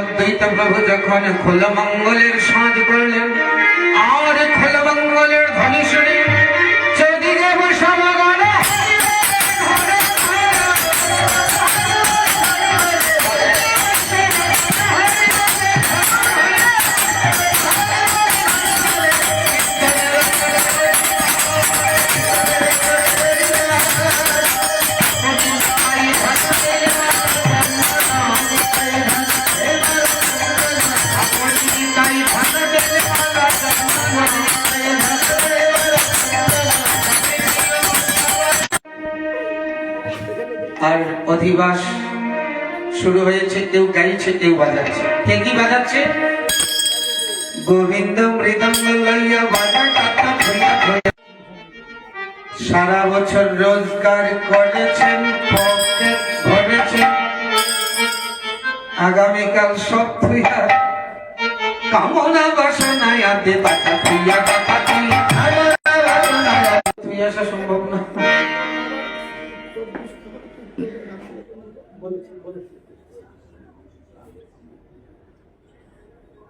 অদ্বৈত প্রভু যখন খোলমঙ্গলের সাজ করলেন অধিবাস। শুরু হয়েছে, কেউ গাইছে, কেউ বাজাচ্ছে। কে কি বাজাচ্ছে? গোবিন্দ মৃদঙ্গ লইয়া বাজা। সারা বছর রোজগার করেছেন আগামীকাল সব থুইয়া কামনা বাসনায় আদে টাকা থুইয়া টাকা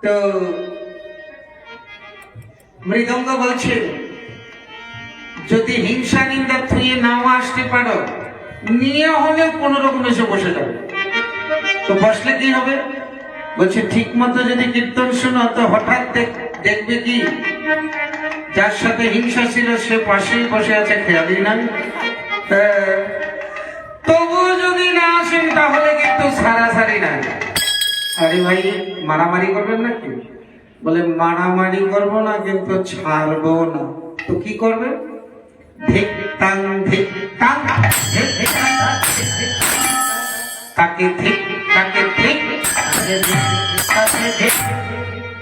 তো মৃদঙ্গ বলছে যদি হিংসা নিন্দা থুয়ে নাও আসতে পারো, নিয়ে হলেও কোন রকম এসে বসে যাবে। তো বসলে কি হবে? বলছে ঠিক মতো যদি কীর্তন শোনো, তো হঠাৎ দেখ- দেখবে কি? যার সাথে হিংসা ছিল, সে পাশেই বসে আছে, খেয়ালই নাই। হ্যাঁ। তবুও যদি না আসেন, তাহলে কিন্তু সারাসারি নাই। আরে ভাই মারামারি করবেন নাকি বলে মারামারি করব না কিন্তু ছাড়বো না তো কি করবে।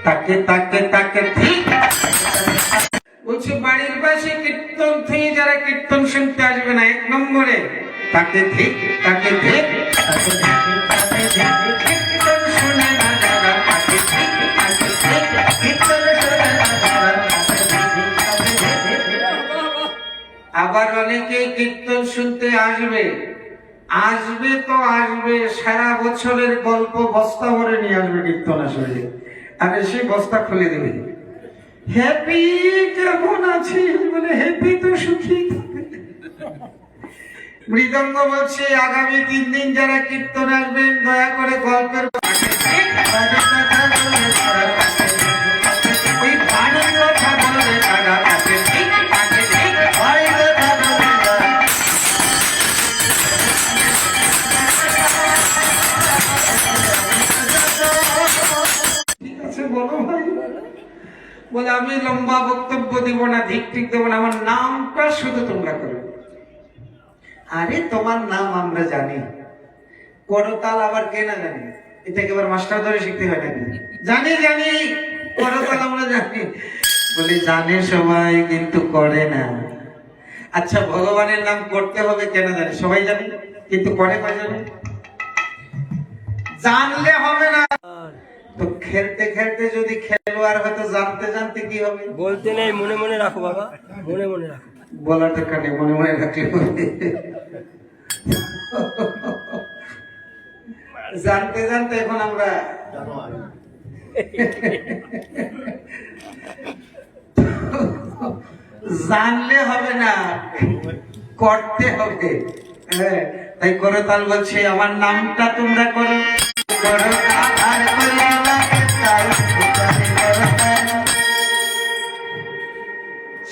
তাকে তাকে তাকে বাড়ির পাশে কীর্তন থেকে যারা কীর্তন শুনতে আসবে না এক নম্বরে তাকে ঠিক তাকে ঠিক তাকে ঠিক, তাকে ঠিক, আবার অনেকে কীর্তন শুনতে আসবে। আসবে তো আসবে, সারা বছরের গল্প বস্তা ভরে নিয়ে আসবে কীর্তন আসবে। আর সে বস্তা খুলে দেবে। হ্যাপি কেমন আছিস বলে, হ্যাপি তো সুখী মৃদঙ্গ বলছে, আগামী তিন দিন যারা কীর্তন আসবেন, দয়া করে গল্পের বলে, আমি লম্বা বক্তব্য দিব না ধিক ঠিক দেবো না, আমার নামটা শুধু তোমরা করো। আরে, তোমার নাম আমরা জানি। করতাল আবার কে না জানি? এটা একেবারে মাস্টার ধরে শিখতে হয় নাকি? জানি জানি করতাল আমরা জানি। বলে, জানে সবাই, কিন্তু করে না। আচ্ছা ভগবানের নাম করতে হবে কেন জানি? সবাই জানে, কিন্তু করে কয় জানে জানলে হবে না। তো খেলতে খেলতে যদি খেলোয়াড় হয়তো জানতে জানতে কি হবে? বলতে নেই মনে মনে রাখো বাবা মনে মনে রাখো। দরকার নেই মনে মনে রাখলে জানতে জানতে এখন আমরা জানলে হবে না করতে হবে। হ্যাঁ তাই করতাল বলছে আমার নামটা তোমরা করো করো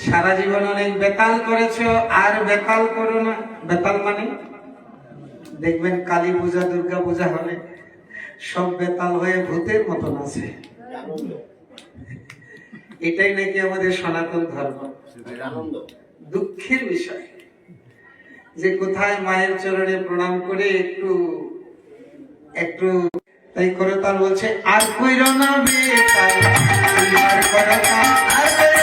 সারা জীবন অনেক বেতাল করেছ, আর বেতাল করো না। বেতাল মানে? দেখবেন কালী পূজা, দুর্গা পূজা হলে সব বেতাল হয়ে ভূতের মতন আছে। এটাই নাকি আমাদের সনাতন ধর্ম। দুঃখের বিষয়। যে কোথায় মায়ের চরণে প্রণাম করে একটু একটু তাই করতাল বলছে, আর কইর না বেতাল, আর করতাল আর।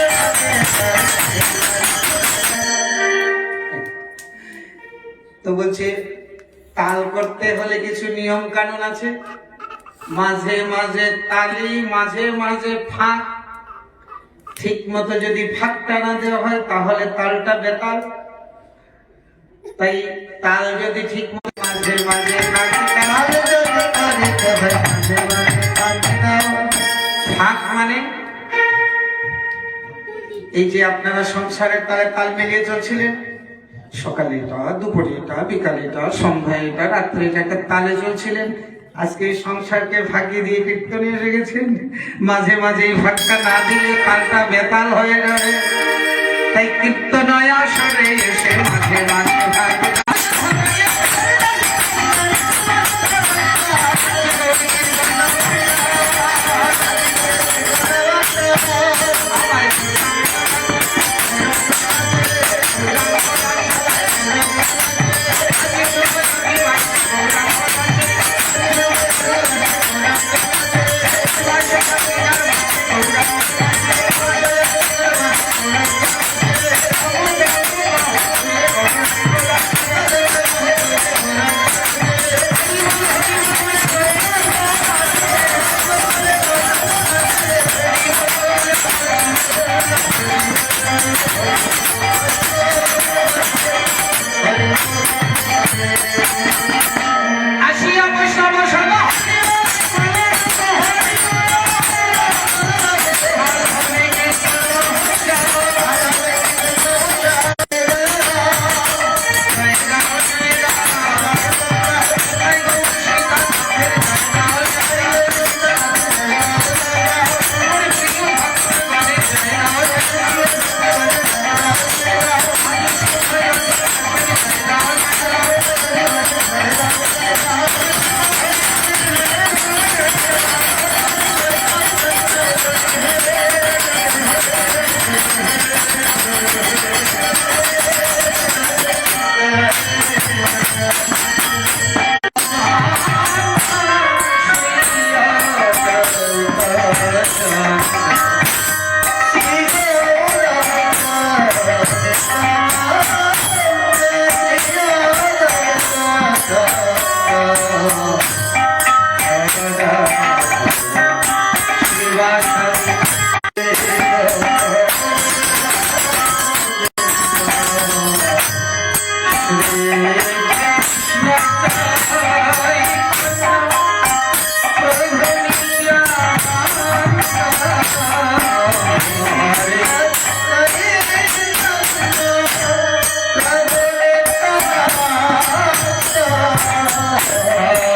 তো বলছে, তাল করতে হলে কিছু নিয়ম কানুন আছে? মাঝে মাঝে তালি, মাঝে মাঝে ফাঁক। ঠিক মতো যদি ফাঁকটা না দেওয়া হয়, তাহলে তালটা বেতাল। তাই তাল যদি ঠিক মতো মাঝে মাঝে থাক মানে? এই যে আপনারা সংসারের তালে তাল মিলিয়ে চলছিলেন, সকালে এটা, দুপুরে এটা, বিকালে এটা, সন্ধ্যায় এটা, রাত্রে এটা একটা তালে চলছিলেন, আজকে সংসারকে ফাঁকি দিয়ে কীর্তনে এসে গেছেন। মাঝে মাঝে এই ভাগটা না দিলে কালটা বেতাল হয়ে যাবে। তাই কীর্তনয় আসরে এসে মাঝে মাঝে Thank you. Yeah.